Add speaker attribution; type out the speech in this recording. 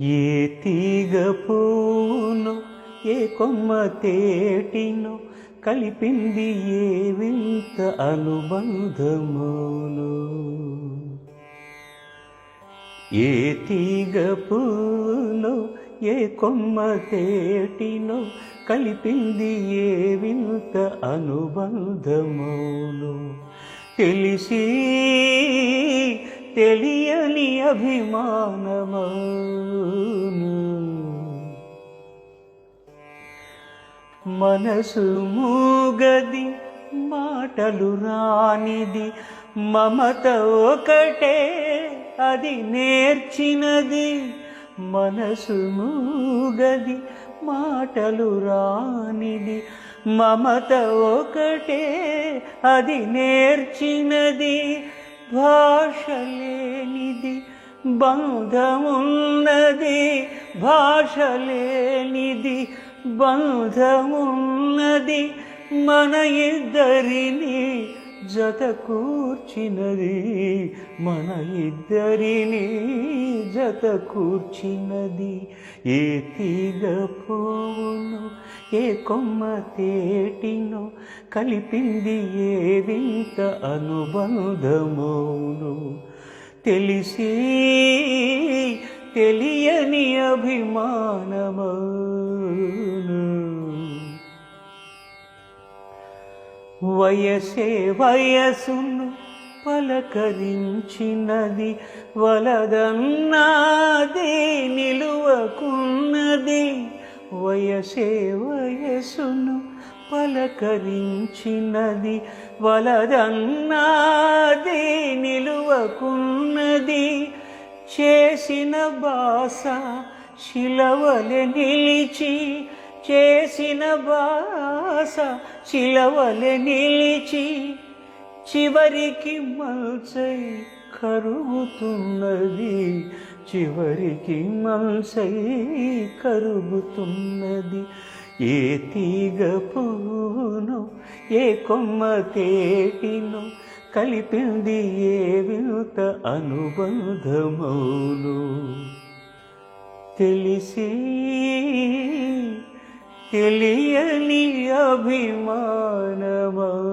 Speaker 1: ఏ తీగ పూను ఏ కొమ్మ తేటిను కలిపింది ఏ వింత అనుబంధమును. ఏ తీగ పూను ఏ కొమ్మ తేటిను కలిపింది ఏ వింత అనుబంధమును. తెలిసి తెలియని అభిమానము? మనసు మూగది మాటలు రానిది మమత ఒకటే అది నేర్చినది. మనసు మూగది మాటలు రానిది మమత ఒకటే అది నేర్చినది. భాష లేనిది బంధమున్నది భాష లేనిది బంధమున్నది మన ఇద్దరిని జత కూర్చినది మన ఇద్దరిని జత కూర్చినది. ఏ తీగ పోవును ఏ కొమ్మ తేటిను కలిపింది ఏ వింత అనుబంధమౌను. తెలిసి తెలియని అభిమాన వయసే వయసును పలకరించినది వలదన్నాదే నిలువకున్నది. వయసే వయసును పలకరించినది వలదన్నాదే నిలువకున్నది. చేసిన బాస శిలవలె నిలిచి చేసిన బాస శిలవలె నిలిచి చివరికి మల్సై కరుగుతున్నది. చివరికి మల్సై కరుగుతున్నది. ఏ తీగ పూను ఏ కొమ్మ తేటిను కలిపింది ఏ వినుత అనుబంధమౌను. తెలిసి తెలియని అభిమానమౌను